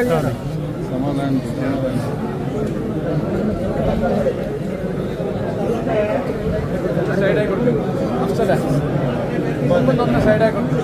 സമാധാനം സമാധാനം സൈഡായി കൊടുക്കും. അഫ്സല. ഒന്ന് സൈഡായി കൊടുക്കും.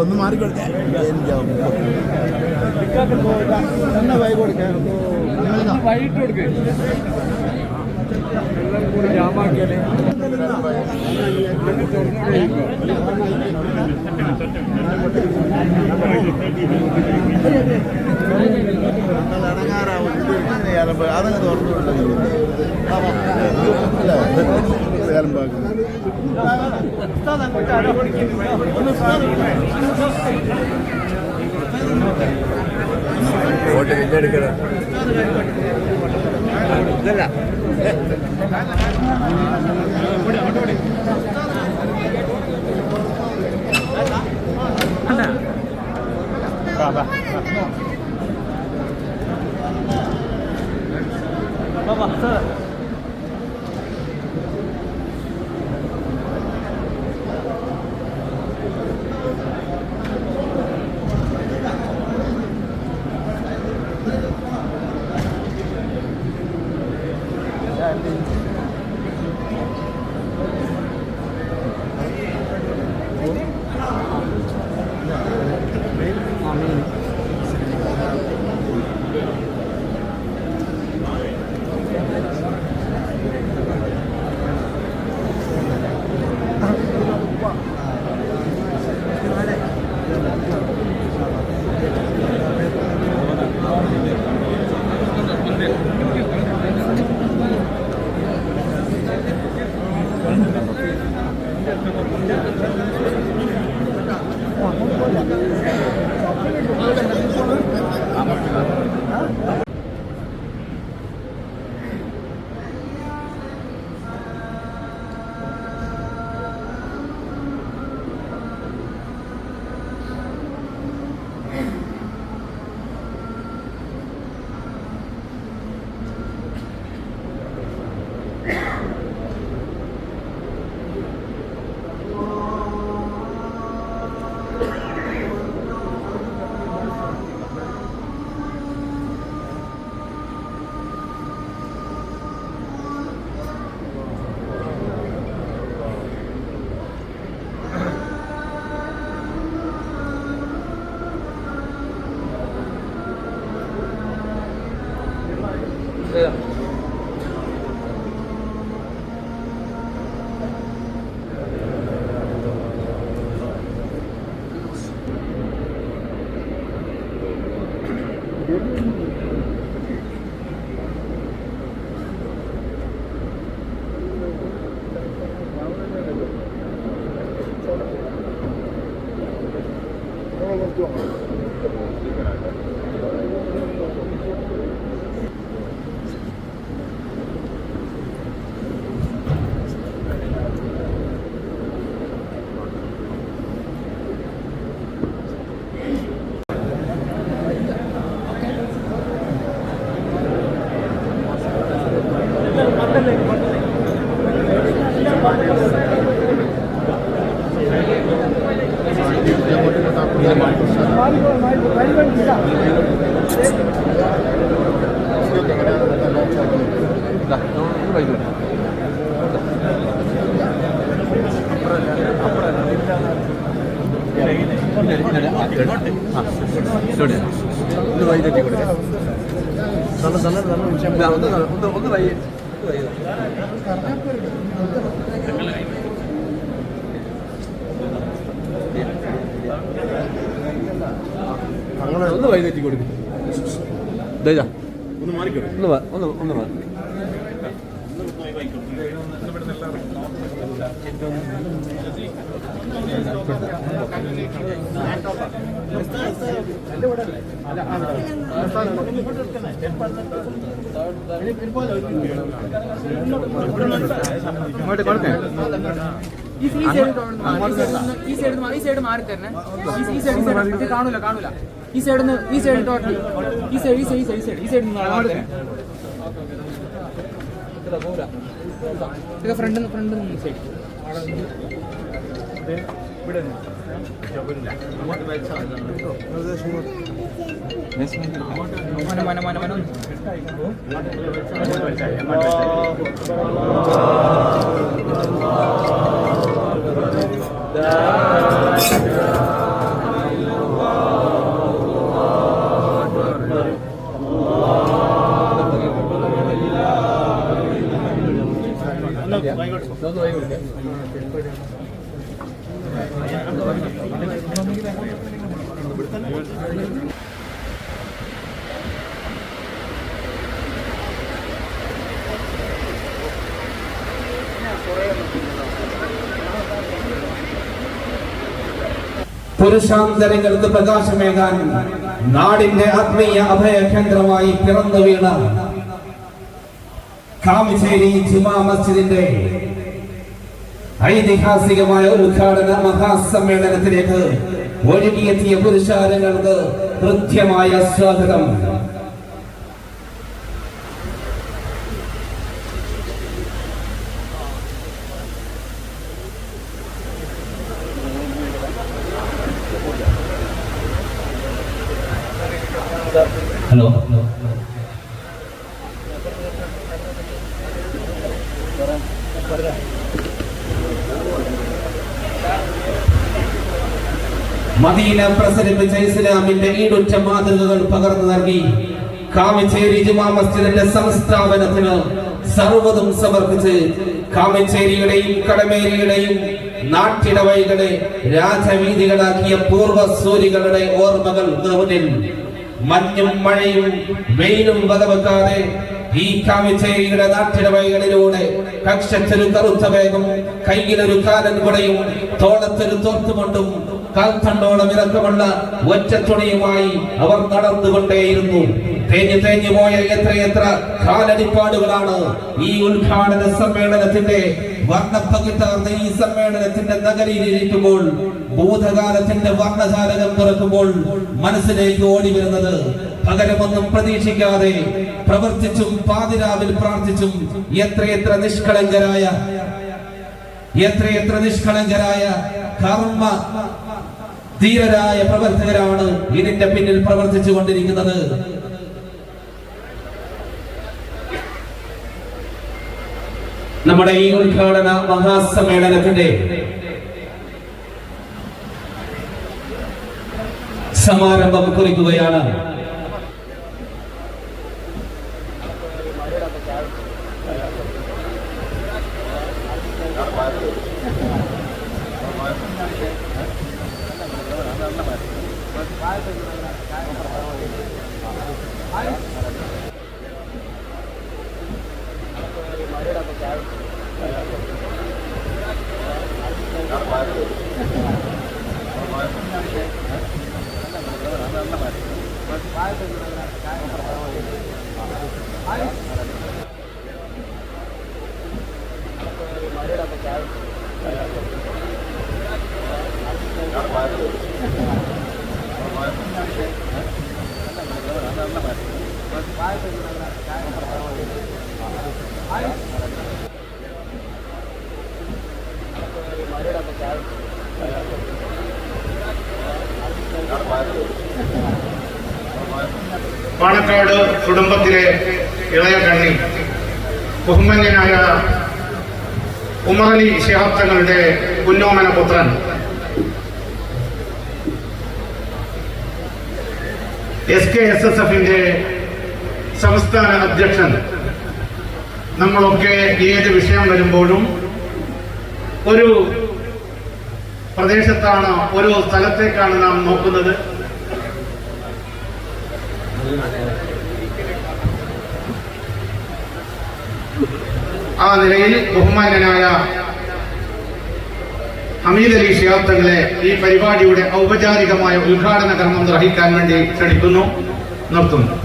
ഒന്ന് മാറിക്കൊടുക്കാൻ വൈകിട്ട് കൊടുക്ക് എല്ലാം കൂടി ജാമാക്കിയാലേ. അതങ്ങനെ തുറന്നു ഒന്ന് ഒന്ന് വൈകുന്നേറ്റി കൊടുക്കും. ഒന്ന് മാറിക്കോ. ഒന്ന് ഒന്ന് ഒന്ന് വാ. ഇങ്ങോട്ട് ഈ സൈഡ് ഈ സൈഡ് സൈഡ് മാറി തരണേ ഈ- സൈഡ് സൈഡ് കാണൂല കാണൂല ഈ സൈഡിൽ നിന്ന് ഈ സൈഡ് ടോട്ടൽ ഈ സൈഡ് ഈ സൈഡ് ഈ സൈഡ് ഈ സൈഡ് സൈഡിൽ നിന്ന് ഫ്രണ്ട് ഫ്രണ്ട് നിന്ന് സൈഡ് മന മന മന മന പുരുഷാന്തരങ്ങൾക്ക് പ്രകാശമേകാൻ നാടിന്റെ ആത്മീയ അഭയകേന്ദ്രമായി പിറന്നു വീണ കാമിശ്ശേരി ജുമാ മസ്ജിദിന്റെ ഐതിഹാസികമായ ഉദ്ഘാടന മഹാസമ്മേളനത്തിലേക്ക് ഒഴുകിയെത്തിയ പുരുഷാരങ്ങൾക്ക് കൃത്യമായ സ്വാഗതം ഹലോ മദീന പ്രസരിപ്പിച്ച ഇസ്ലാമിന്റെ ഈടുറ്റ മാതൃകകൾ പകർന്നു നൽകി. കാമച്ചേരി ജുമാ മസ്ജിദിന്റെ സംസ്ഥാപനത്തിന് സർവതും സമർപ്പിച്ച് കാമച്ചേരിയുടെയും കടമേരിയുടെയും നാട്ടിടവഴികളെ രാജവീതികളാക്കിയ പൂർവസൂരികളുടെ ഓർമ്മകൾ മുന്നിൽ മഞ്ഞും മഴയും വെയിലും വകവെക്കാതെ ഈ കാമിച്ചേരിയുടെ നാട്ടിടവഴികളിലൂടെ കക്ഷത്തിൽ കറുത്ത വേഗം കയ്യിലൊരു കാലൻ കുടയും തോളത്തൊരു തോർത്തുകൊണ്ടും കാൽത്തണ്ടോളം ഇറക്കമുള്ള ഒറ്റത്തുണിയുമായി അവർ നടന്നുകൊണ്ടേയിരുന്നു. തേഞ്ഞു തേഞ്ഞു പോയ എത്രയെത്ര കാലടിപ്പാടുകളാണ് ഈ ഉദ്ഘാടന സമ്മേളനത്തിന്റെ വർണപ്പകിട്ടാർന്ന ഈ സമ്മേളനത്തിന്റെ നഗരിയിലിരിക്കുമ്പോൾ ഭൂതകാലത്തിന്റെ വർണജാലകം തുറക്കുമ്പോൾ മനസ്സിലേക്ക് ഓടി വരുന്നത് പകരമൊന്നും പ്രതീക്ഷിക്കാതെ പ്രവർത്തിച്ചും പാതിരാവിൽ പ്രാർത്ഥിച്ചും എത്രയെത്ര നിഷ്കളങ്കരായ എത്രയെത്ര നിഷ്കളങ്കരായ കർമ്മ ധീരരായ പ്രവർത്തകരാണ് ഇതിന്റെ പിന്നിൽ പ്രവർത്തിച്ചു കൊണ്ടിരിക്കുന്നത്. നമ്മുടെ ഈ ഉദ്ഘാടന മഹാസമ്മേളനത്തിന്റെ സമാരംഭം കുറിക്കുകയാണ്. പാണക്കാട് കുടുംബത്തിലെ ഇളയ കണ്ണി ബഹുമന്യനായ ഉമറലി ശിഹാബ് തങ്ങളുടെ ഉന്നോമന പുത്രൻ. എസ് കെ എസ് എസ് എഫിന്റെ സംസ്ഥാന അധ്യക്ഷൻ. നമ്മളൊക്കെ ഏത് വിഷയം വരുമ്പോഴും ഒരു പ്രദേശത്താണ് ഒരു സ്ഥലത്തേക്കാണ് നാം നോക്കുന്നത്. ആ നിലയിൽ ബഹുമാന്യനായ ഹമീദ് അലി ഷിഹാബ് തങ്ങളെ ഈ പരിപാടിയുടെ ഔപചാരികമായ ഉദ്ഘാടന കർമ്മം നിർവഹിക്കാൻ വേണ്ടി ക്ഷണിക്കുന്നു നിർത്തുന്നു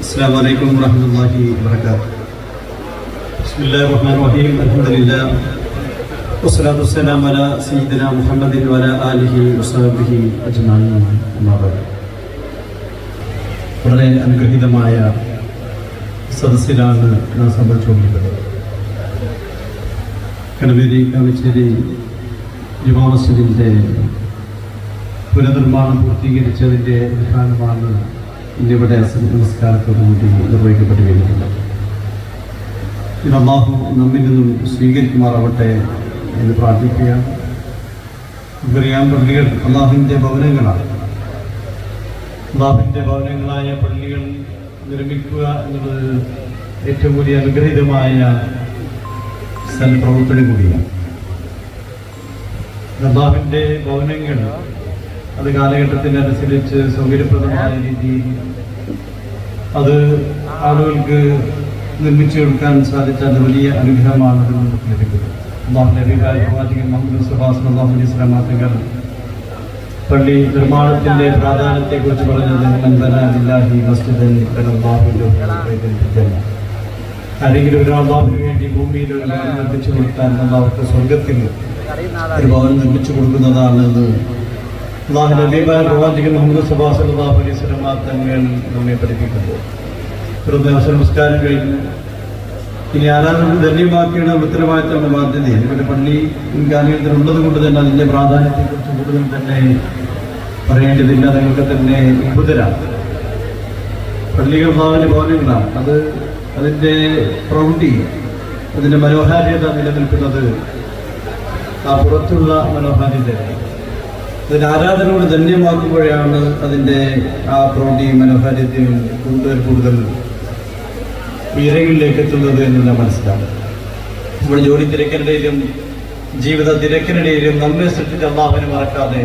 السلام عليكم ورحمة الله وبركاته بسم الله الرحمن الرحيم الحمد لله والصلاة والسلام على سيدنا محمد وعلى آله وصحبه أجمعين أما بعد വളരെ അനുഗ്രഹീതമായ സദസ്സിലാണ് നാം സംഭവിച്ചുകൊണ്ടിരിക്കുന്നത് കടവേരി കാമശ്ശേരി ജുമാ മസ്ജിദിൻ്റെ പുനർനിർമ്മാണം പൂർത്തീകരിച്ചതിൻ്റെ ഉദ്ഘാടനമാണ് ഇന്നിവിടെ നമസ്കാരത്തോടുകൂടി നിർവഹിക്കപ്പെട്ടു കഴിഞ്ഞിട്ടുള്ളത് ഇത് അള്ളാഹു നമ്മിൽ നിന്നും സ്വീകരിക്കുമാറാവട്ടെ എന്ന് പ്രാർത്ഥിക്കുക നമുക്കറിയാം പള്ളികൾ അള്ളാഹുവിന്റെ ഭവനങ്ങളാണ്. അള്ളാഹുവിന്റെ ഭവനങ്ങളായ പള്ളികൾ നിർമ്മിക്കുക എന്നുള്ളത് ഏറ്റവും വലിയ അനുഗ്രഹീതമായ സൽപ്രവർത്തനം കൂടിയാണ്. അള്ളാഹുവിന്റെ ഭവനങ്ങൾ അത് കാലഘട്ടത്തിനനുസരിച്ച് സൗകര്യപ്രദമായ രീതിയിൽ അത് ആളുകൾക്ക് നിർമ്മിച്ചു കൊടുക്കാൻ സാധിച്ച വലിയ അനുഗ്രഹമാണ് നമുക്ക് ലഭിക്കുന്നത്. അള്ളാഹുന്റെ അഭിപ്രായ പ്രവാചകൻ മുഹമ്മദ് മുസ്തഫാസ് അള്ളാഹു അലൈഹി സ്വലാം മാത്രങ്ങൾ പള്ളി നിർമ്മാണത്തിന്റെ പ്രാധാന്യത്തെ കുറിച്ച് പറഞ്ഞത്. ആരെങ്കിലും ഒരു അള്ളാഹുവിന് വേണ്ടി ഭൂമിയിൽ ഭവനം നിർമ്മിച്ചു കൊടുത്താൽ അള്ളാഹുക്ക് സ്വർഗത്തിൽ ഒരു ഭവനം നിർമ്മിച്ചു കൊടുക്കുന്നതാണ് അള്ളാഹു അഭിപ്രായ പ്രവാചകൻ മുഹമ്മദ് സുബാസ് അള്ളാഹു അലൈഹി സ്വലം തങ്ങൾ നമ്മെ പഠിപ്പിക്കുന്നത് ഒരു നമസ്കാരം കഴിഞ്ഞു ഇനി ആരാധന ധന്യമാക്കിയാണ് ഉത്തരവാദിത്തമുള്ള ബാധ്യത ഇവിടെ പള്ളി മുൻകാലത്തിൽ ഉള്ളത് കൊണ്ട് തന്നെ അതിന്റെ പ്രാധാന്യത്തെക്കുറിച്ച് കൂടുതൽ തന്നെ പറയേണ്ടതില്ല. നിങ്ങൾക്ക് തന്നെ അത്ഭുതരാണ് പള്ളികൾ ഭാവന ഭവനങ്ങളാണ്. അത് അതിന്റെ പ്രൗഢി അതിന്റെ മനോഹാരിത നിലനിൽക്കുന്നത് ആ പുറത്തുള്ള മനോഹാരിതയാണ് അതിന് ആരാധനയോട് ധന്യമാക്കുമ്പോഴാണ് അതിന്റെ ആ പ്രൗഢിയും മനോഹാരിതയും കൂടുതൽ കൂടുതൽ ഉയരങ്ങളിലേക്ക് എത്തുന്നത് എന്ന് ഞാൻ മനസ്സിലാണ്. നമ്മുടെ ജോലി തിരക്കിനിടയിലും ജീവിത തിരക്കിനിടയിലും നമ്മെ സൃഷ്ടിച്ച അള്ളാഹുവിനെ മറക്കാതെ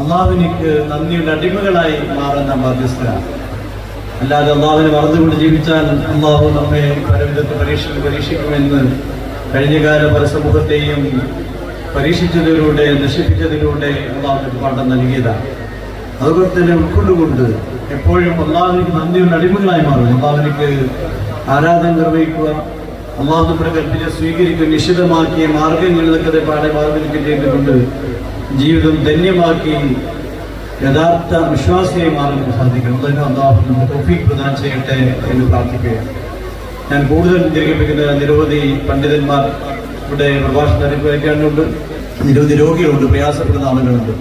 അള്ളാഹുവിനിക്ക് നന്ദിയുടെ അടിമകളായി മാറുന്ന ബാധ്യസ്ഥരാണ്. അല്ലാതെ അള്ളാഹുവിനെ മറന്നുകൊണ്ട് ജീവിച്ചാൽ അള്ളാഹു നമ്മെ പരവിധത്തെ പരീക്ഷ പരീക്ഷിക്കുമെന്ന് കഴിഞ്ഞകാല പരസമൂഹത്തെയും പരീക്ഷിച്ചതിലൂടെ നശിപ്പിച്ചതിലൂടെ അള്ളാഹുവിന് പാഠം നൽകിയതാണ്. അതുപോലെ തന്നെ ഉൾക്കൊണ്ടുകൊണ്ട് എപ്പോഴും അള്ളാഹുവിന് നന്ദിയുള്ള അടിമകളായി മാറും. അള്ളാഹുവിനിക്ക് ആരാധന നിർവഹിക്കുക. അള്ളാഹു നമ്മുടെ കൽപ്പിനെ സ്വീകരിക്കുക നിശ്ചിതമാക്കിയ മാർഗങ്ങളിലൊക്കെ പാടെ മാർഗം ചെയ്തുകൊണ്ട് ജീവിതം ധന്യമാക്കി യഥാർത്ഥ വിശ്വാസിയായി മാറാൻ സാധിക്കണം അതിന് അള്ളാഹു നമുക്ക് പ്രദാനം ചെയ്യട്ടെ എന്ന് പ്രാർത്ഥിക്കുകയാണ് ഞാൻ കൂടുതൽ ദീർഘിപ്പിക്കുന്ന നിരവധി പണ്ഡിതന്മാർ ഇവിടെ പ്രഭാഷണം അനുഭവിക്കാനുണ്ട് നിരവധി രോഗികളുണ്ട് പ്രയാസപ്പെടുന്ന ആളുകളുണ്ട്.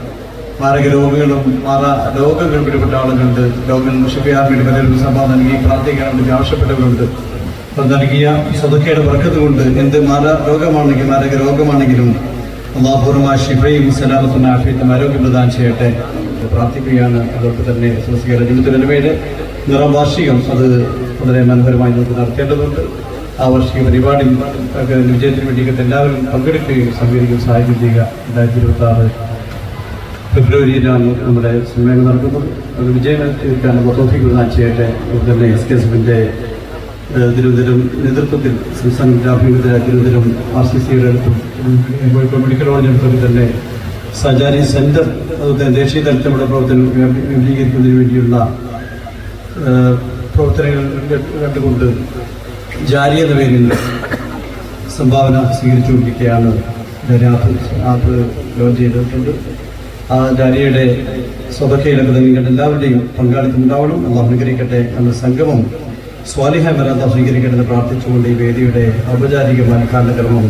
മാരക രോഗികളും മാറ രോഗങ്ങൾ പിടിപെട്ട ആളുകളുണ്ട്. രോഗങ്ങൾ മുഷിപ്പിയാൻ വേണ്ടി പലരും സഭ നൽകി പ്രാർത്ഥിക്കാൻ വേണ്ടി ആവശ്യപ്പെട്ടവരുണ്ട്. അപ്പം നൽകിയ സ്വതക്കയുടെ വർക്കത്ത് കൊണ്ട് എന്ത് മാര രോഗമാണെങ്കിലും മാരക രോഗമാണെങ്കിലും അള്ളാഹുറമായ ശിഫയും സലാമത്തും ആഫിയത്തും ആരോഗ്യം പ്രദാനം ചെയ്യട്ടെ പ്രാർത്ഥിക്കുകയാണ്. അതോടൊപ്പം തന്നെ രജനത്തിന്റെ നിറം വാർഷികം അത് വളരെ മനോഹരമായി നമുക്ക് നടത്തേണ്ടതുണ്ട്. ആ വാർഷിക പരിപാടി വിജയത്തിന് വേണ്ടിയിട്ട് എല്ലാവരും പങ്കെടുക്കുകയും സംഘടിക്കുകയും സഹായിക്കുകയും ചെയ്യുക. രണ്ടായിരത്തി ഇരുപത്തി ആറ് ഫെബ്രുവരിയിലാണ് നമ്മുടെ സിനിമകൾ നടക്കുന്നത്. അത് വിജയം തീർക്കാൻ തോഫിക്ക് പ്രദാനം ചെയ്യട്ടെ അതുപോലെ തന്നെ എസ് കെ എസ് എഫിന്റെ തിരുവനന്തപുരം നേതൃത്വത്തിൽ സംസ്ഥാന ഗ്രാഫികത തിരുവനന്തപുരം ആർ സി സിയുടെ അടുത്തും കോഴിക്കോട് മെഡിക്കൽ കോളേജ് അടുത്തൊക്കെ തന്നെ സജാരി സെന്റർ അതുപോലെ ദേശീയ തലത്തിലുള്ള പ്രവർത്തനം വിപുലീകരിക്കുന്നതിന് വേണ്ടിയുള്ള പ്രവർത്തനങ്ങൾ കണ്ടുകൊണ്ട് ജാരി എന്ന പേരിൽ സംഭാവന സ്വീകരിച്ചുകൊണ്ടിരിക്കുകയാണ്. ആപ്പ് ആപ്പ് ലോഞ്ച് ചെയ്തിട്ടുണ്ട്. ആ ജാരിയുടെ സ്വതക്കയിലൊക്കെ നിങ്ങൾ എല്ലാവരുടെയും പങ്കാളിത്തം ഉണ്ടാവണം അത് അനുഗ്രഹിക്കട്ടെ. നമ്മുടെ സംഗമം സ്വാലിഹ വരാത്ത സ്വീകരിക്കട്ടെ എന്ന് പ്രാർത്ഥിച്ചുകൊണ്ട് ഈ വേദിയുടെ ഔപചാരികമായ കാലക്രമം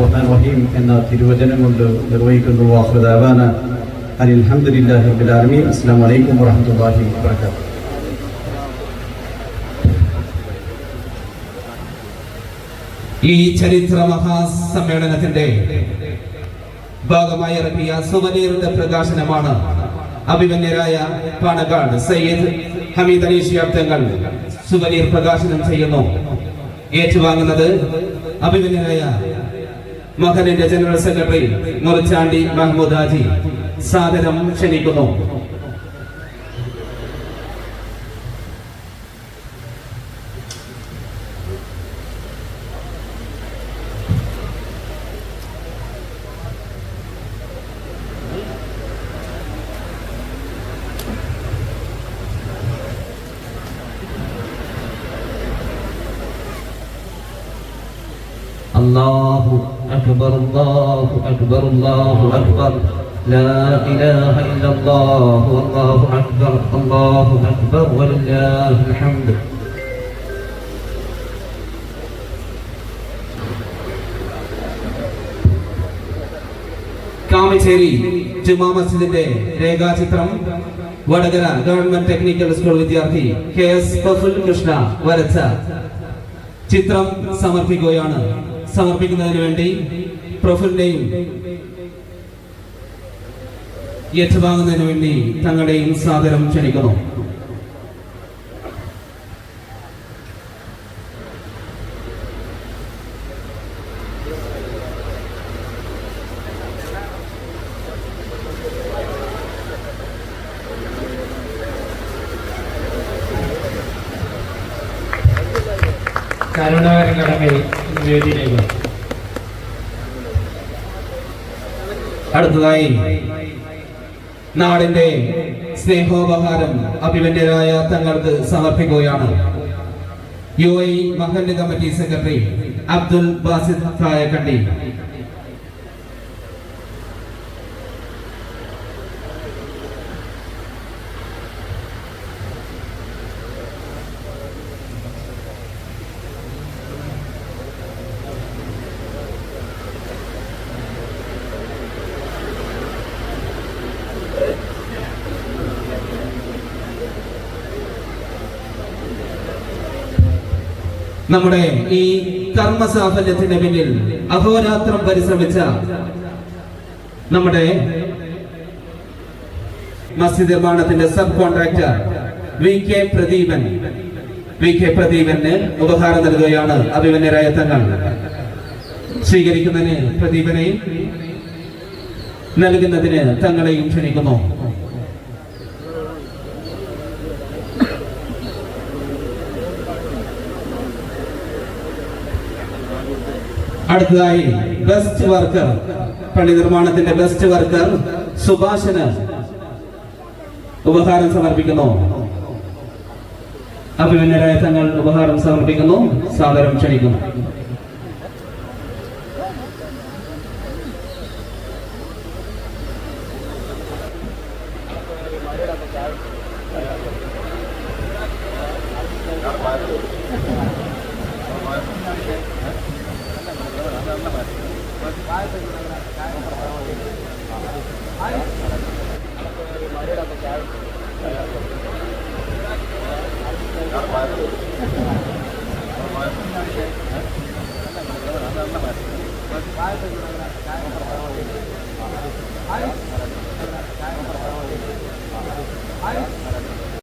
റഹ്മാൻ റഹീം എന്ന തിരുവചനം കൊണ്ട് നിർവഹിക്കുന്നു. വാഹുദാന അനിൽ അൽഹംദുലില്ലാഹി റബ്ബിൽ ആലമീൻ. അസ്സലാമു അലൈക്കും വറഹ്മത്തുള്ളാഹി വബറകാതുഹു. ഈ ചരിത്ര മഹാസമ്മേളനത്തിന്റെ ഭാഗമായി ഇറക്കിയ സുവനീറിന്റെ പ്രകാശനമാണ് അഭിമന്യരായ പാണക്കാട് സയ്യിദ് ഹമീദ് അലി ശിഹാബ് തങ്ങൾ സുവനീർ പ്രകാശനം ചെയ്യുന്നു. ഏറ്റുവാങ്ങുന്നത് അഭിമന്യരായ മകനിന്റെ ജനറൽ സെക്രട്ടറി മുറിച്ചാണ്ടി മഹ്മൂദ് ഹാജി. സാധനം ക്ഷണിക്കുന്നു അള്ളാഹു أكبر الله أكبر الله أكبر لا إله إلا الله والله أكبر الله أكبر ولله الحمد കാമച്ചേരി ജുമാ മസ്ജിദിന്റെ രേഖാചിത്രം വടകര ഗവൺമെന്റ് ടെക്നിക്കൽ സ്കൂൾ വിദ്യാർത്ഥി കെ എസ് പ്രഫുൽ കൃഷ്ണ വരച്ച ചിത്രം സമർപ്പിക്കുകയാണ് സമർപ്പിക്കുന്നതിന് വേണ്ടി പ്രഫുലിന്റെയും ഏറ്റുവാങ്ങുന്നതിന് വേണ്ടി തങ്ങളുടെയും സാദരം ക്ഷണിക്കുന്നു. അടുത്തതായി നാടിന്റെ സ്നേഹോപഹാരം അഭിമന്യരായ തങ്ങൾക്ക് സമർപ്പിക്കുകയാണ്. യു ഐ മഹല്ല് കമ്മിറ്റി സെക്രട്ടറി അബ്ദുൽ ബാസിദ് കായക്കണ്ടി നമ്മുടെ ഈ കർമ്മ സാഫല്യത്തിന്റെ പിന്നിൽ അഹോരാത്രം പരിശ്രമിച്ച നമ്മുടെ മസ്ജിദ് നിർമ്മാണത്തിന്റെ sub contractor V K Pradeepan. V K പ്രദീപന് ഉപഹാരം നൽകുകയാണ് അഭിമന്യരായ തങ്ങൾ. സ്വീകരിക്കുന്നതിന് പ്രദീപനെയും നൽകുന്നതിന് തങ്ങളെയും ക്ഷണിക്കുന്നു. അടുത്തതായി ബെസ്റ്റ് വർക്കർ പള്ളി നിർമ്മാണത്തിന്റെ ബെസ്റ്റ് വർക്കർ സുഭാഷന് ഉപഹാരം സമർപ്പിക്കുന്നു. അഭിമന്യരായ തങ്ങൾ ഉപഹാരം സമർപ്പിക്കുന്നു സാദരം ക്ഷണിക്കുന്നു.